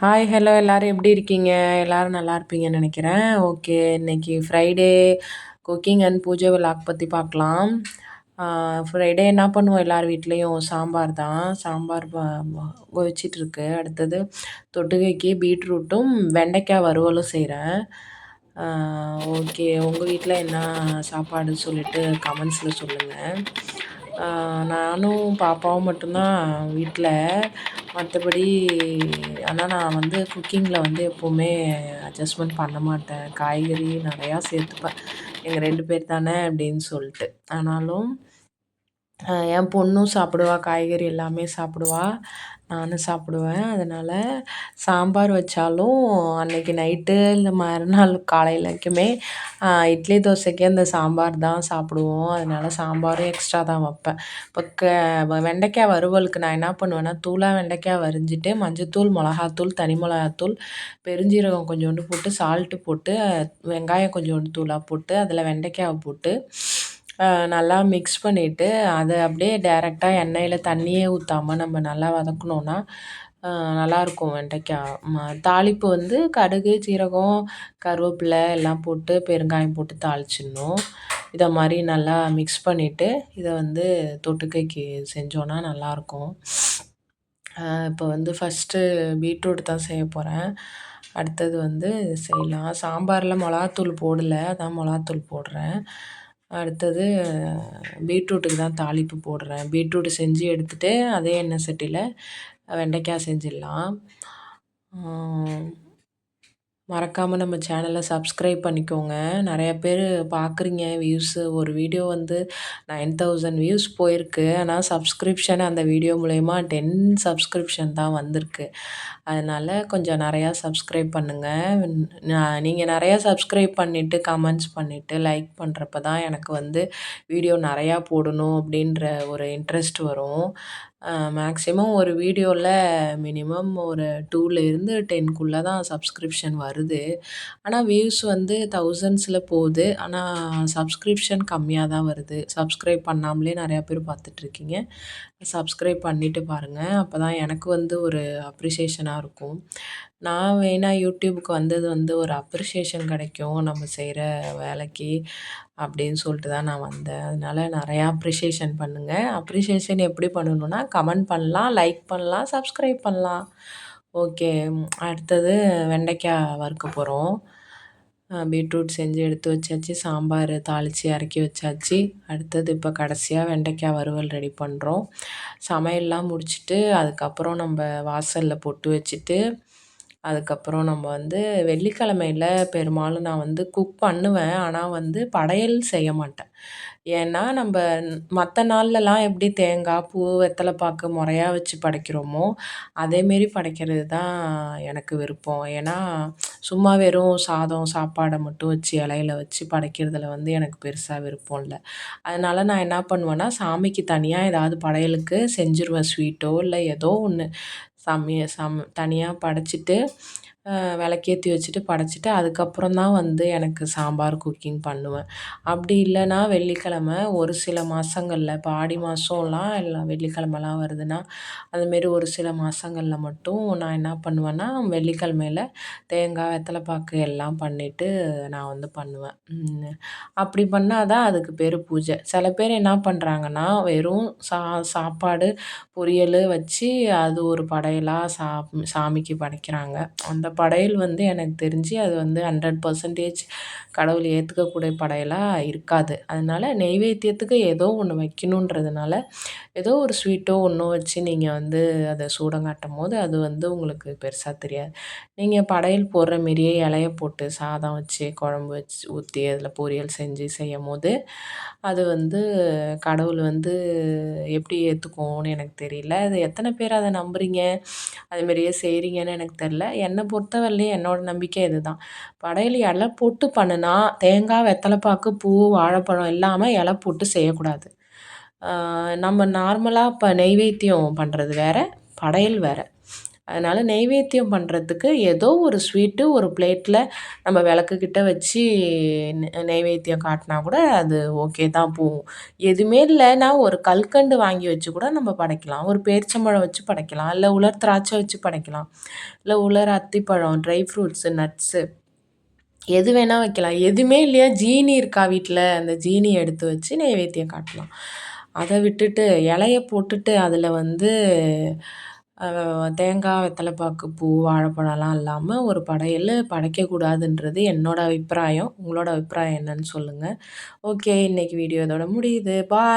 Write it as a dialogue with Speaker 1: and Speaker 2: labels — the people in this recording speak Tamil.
Speaker 1: ஹாய் ஹலோ எல்லோரும் எப்படி இருக்கீங்க? எல்லோரும் நல்லா இருப்பீங்கன்னு நினைக்கிறேன். ஓகே இன்றைக்கி ஃப்ரைடே குக்கிங் அண்ட் பூஜை விழாக் பற்றி பார்க்கலாம். ஃப்ரைடே என்ன பண்ணுவோம்? எல்லார் வீட்லேயும் சாம்பார் தான். சாம்பார் கொதிச்சிட்ருக்கு அடுத்தது தொட்டுகைக்கு பீட்ரூட்டும் வெண்டைக்காய் வறுவலும் செய்கிறேன் ஓகே உங்கள் வீட்டில் என்ன சாப்பாடு சொல்லிவிட்டு கமெண்ட்ஸில் சொல்லுங்கள் நானும் பாப்பாவும் மட்டும்தான் வீட்டில் மற்றபடி ஆனால் நான் வந்து குக்கிங்கில் வந்து எப்போவுமே அட்ஜஸ்ட்மெண்ட் பண்ண மாட்டேன். காய்கறி நிறையா சேர்த்துப்பேன். எங்கள் ரெண்டு பேர் தானே அப்படின்னு சொல்லிட்டு. ஆனாலும் என் பொண்ணும் சாப்பிடுவா காய்கறி எல்லாமே சாப்பிடுவா. நானும் சாப்பிடுவேன். அதனால் சாம்பார் வச்சாலும் அன்றைக்கி நைட்டு இல்லை மறுநாள் காலையிலக்குமே இட்லி தோசைக்கு அந்த சாம்பார் தான் சாப்பிடுவோம். அதனால் சாம்பாரும் எக்ஸ்ட்ரா தான் வைப்பேன். இப்போ க வெண்டைக்காய் வறுவலுக்கு நான் என்ன பண்ணுவேன்னா தூளாக வெண்டைக்காய் வரிஞ்சிட்டு மஞ்சத்தூள் மிளகாத்தூள் தனி மிளகாத்தூள் பெருஞ்சீரகம் கொஞ்சோண்டு போட்டு சால்ட்டு போட்டு வெங்காயம் கொஞ்சோண்டு தூளாக போட்டு அதில் வெண்டைக்காவை போட்டு நல்லா மிக்ஸ் பண்ணிவிட்டு அதை அப்படியே டேரெக்டாக எண்ணெயில் தண்ணியே ஊற்றாம நம்ம நல்லா வதக்குனோன்னா நல்லாயிருக்கும் வெண்டைக்காய் ம தாளிப்பு வந்து கடுகு சீரகம் கருவேப்பிலை எல்லாம் போட்டு பெருங்காயம் போட்டு தாளிச்சிடணும். இதை மாதிரி நல்லா மிக்ஸ் பண்ணிவிட்டு இதை வந்து தொட்டுக்கைக்கு செஞ்சோன்னா நல்லாயிருக்கும். இப்போ வந்து ஃபஸ்ட்டு பீட்ரூட் தான் செய்ய போகிறேன் அடுத்தது வந்து செய்யலாம். சாம்பாரில் மிளகாத்தூள் போடலை அதான் மிளகாத்தூள் போடுறேன். அடுத்தது பீட்ரூட்டுக்கு தான் தாளிப்பு போடுறேன். பீட்ரூட்டு செஞ்சு எடுத்துகிட்டு அதே எண்ணெய் சட்டியில் வெண்டைக்காய் செஞ்சிடலாம். மறக்காமல் நம்ம சேனலை சப்ஸ்கிரைப் பண்ணிக்கோங்க. நிறைய பேர் பார்க்குறீங்க வியூஸு ஒரு வீடியோ வந்து நைன் தௌசண்ட் வியூஸ் போயிருக்கு. ஆனால் சப்ஸ்கிரிப்ஷன் அந்த வீடியோ மூலயமா டென் சப்ஸ்கிரிப்ஷன் தான் வந்திருக்கு. அதனால் கொஞ்சம் நிறையா சப்ஸ்கிரைப் பண்ணுங்கள் நீங்கள் நிறையா சப்ஸ்கிரைப் பண்ணிவிட்டு கமெண்ட்ஸ் பண்ணிவிட்டு லைக் பண்ணுறப்ப தான் எனக்கு வந்து வீடியோ நிறையா போடணும் அப்படின்ற ஒரு இன்ட்ரெஸ்ட் வரும். மேக்ஸிமம் ஒரு வீடியோவில் மினிமம் ஒரு டூலேருந்து டென்க்குள்ளே தான் சப்ஸ்கிரிப்ஷன் வருது. ஆனால் வியூஸ் வந்து தௌசண்ட்ஸில் போகுது. ஆனால் சப்ஸ்கிரிப்ஷன் கம்மியாக தான் வருது. சப்ஸ்கிரைப் பண்ணாமலே நிறையா பேர் பார்த்துட்ருக்கீங்க சப்ஸ்கிரைப் பண்ணிவிட்டு பாருங்கள் அப்போ தான் எனக்கு வந்து ஒரு அப்ரிஷியேஷனாக இருக்கும். நான் வேணால் யூடியூபுக்கு வந்தது வந்து ஒரு அப்ரிஷியேஷன் கிடைக்கும். நம்ம செய்கிற வேலைக்கு அப்படின்னு சொல்லிட்டு தான் நான் வந்தேன். அதனால் நிறையா அப்ரிஷியேஷன் பண்ணுங்கள் அப்ரிஷியேஷன் எப்படி பண்ணணுன்னா கமெண்ட் பண்ணலாம் லைக் பண்ணலாம் சப்ஸ்கிரைப் பண்ணலாம். ஓகே அடுத்தது வெண்டைக்காய் வறுக்க போகிறோம் பீட்ரூட் செஞ்சு எடுத்து வச்சாச்சு சாம்பார் தாளித்து இறக்கி வச்சாச்சு. அடுத்தது இப்போ கடைசியாக வெண்டைக்காய் வறுவல் ரெடி பண்ணுறோம் சமையல்லாம் முடிச்சுட்டு அதுக்கப்புறம் நம்ம வாசலில் பொட்டு வச்சுட்டு அதுக்கப்புறம் நம்ம வந்து வெள்ளிக்கிழமையில பெரும்பாலும் நான் வந்து குக் பண்ணுவேன். ஆனால் வந்து படையல் செய்ய மாட்டேன். ஏன்னா நம்ம மற்ற நாள்லலாம் எப்படி தேங்காய் பூ வெத்தலை பாக்கு முறையா வச்சு படைக்கிறோமோ அதேமாரி படைக்கிறது தான் எனக்கு விருப்பம். ஏன்னா சும்மா வெறும் சாதம் சாப்பாடை மட்டும் வச்சு இலையில வச்சு படைக்கிறதுல வந்து எனக்கு பெருசாக விருப்பம் இல்லை. அதனால் நான் என்ன பண்ணுவேன்னா சாமிக்கு தனியாக ஏதாவது படையலுக்கு செஞ்சுருவேன். ஸ்வீட்டோ இல்லை ஏதோ ஒன்று சமைய சம் தனியாக படைச்சிட்டு விளக்கேத்தி வச்சுட்டு படைச்சிட்டு அதுக்கப்புறம் தான் வந்து எனக்கு சாம்பார் குக்கிங் பண்ணுவேன். அப்படி இல்லைன்னா வெள்ளிக்கிழம ஒரு சில மாதங்கள்ல இப்போ ஆடி மாதம்லாம் எல்லாம் வெள்ளிக்கிழமலாம் வருதுன்னா அதுமாரி ஒரு சில மாதங்கள்ல மட்டும் நான் என்ன பண்ணுவேன்னா வெள்ளிக்கிழமையில தேங்காய் வெத்தலை பாக்கு எல்லாம் பண்ணிவிட்டு நான் வந்து பண்ணுவேன். அப்படி பண்ணால் தான் அதுக்கு பேர் பூஜை. சில பேர் என்ன பண்ணுறாங்கன்னா வெறும் சா சாப்பாடு பொரியல் வச்சு அது ஒரு படையலாக சா சாமிக்கு படைக்கிறாங்க. அந்த படையல் வந்து எனக்கு தெரிஞ்சு அது வந்து ஹண்ட்ரட் பர்சன்டேஜ் கடவுள் ஏற்றுக்கக்கூடிய படையலாக இருக்காது. அதனால் நெய்வேத்தியத்துக்கு ஏதோ ஒன்று வைக்கணுன்றதுனால ஏதோ ஒரு ஸ்வீட்டோ ஒன்றோ வச்சு நீங்கள் வந்து அதை சூடங்காட்டும் போது அது வந்து உங்களுக்கு பெருசாக தெரியாது. நீங்கள் படையல் போடுற மாரியே இலைய போட்டு சாதம் வச்சு குழம்பு வச்சு ஊற்றி அதில் பொரியல் செஞ்சு செய்யும் போது அது வந்து கடவுள் வந்து எப்படி ஏற்றுக்கும்னு எனக்கு தெரியல. அது எத்தனை பேர் அதை நம்புறீங்க? அதுமாரியே செய்கிறீங்கன்னு எனக்கு தெரில என்னை பொறுத்தவரையிலையும் என்னோட நம்பிக்கை இதுதான். படையல் இலை போட்டு பண்ணுனா தேங்காய் வெத்தலைப்பாக்கு பூ வாழைப்பழம் இல்லாமல் இலை போட்டு செய்யக்கூடாது. நம்ம நார்மலாக இப்போ நெய்வேத்தியம் பண்ணுறது வேறு படையல் வேறு. அதனால் நெய்வேத்தியம் பண்ணுறதுக்கு ஏதோ ஒரு ஸ்வீட்டு ஒரு பிளேட்டில் நம்ம விளக்குக்கிட்ட வச்சு நெய்வேத்தியம் காட்டினா கூட அது ஓகே தான் போகும். எதுவுமே இல்லைன்னா ஒரு கல்கண்டு வாங்கி வச்சு கூட நம்ம படைக்கலாம். ஒரு பேரிச்சம்பழம் வச்சு படைக்கலாம். இல்லை உலர் திராட்சை வச்சு படைக்கலாம். இல்லை உலர் அத்திப்பழம் ட்ரை ஃப்ரூட்ஸு நட்ஸு எது வேணால் வைக்கலாம். எதுவுமே இல்லையா? ஜீனி இருக்கா வீட்டில் அந்த ஜீனி எடுத்து வச்சு நெய்வேத்தியம் காட்டலாம். அதை விட்டுட்டு இலைய போட்டுட்டு அதில் வந்து தேங்காய் வெத்தலைப்பாக்கு பூ வாழைப்பழம்லாம் இல்லாமல் ஒரு படையல் படைக்கக்கூடாதுன்றது என்னோடய அபிப்பிராயம். உங்களோட அபிப்பிராயம் என்னன்னு சொல்லுங்கள் ஓகே இன்றைக்கி வீடியோ இதோட முடியுது. பாய்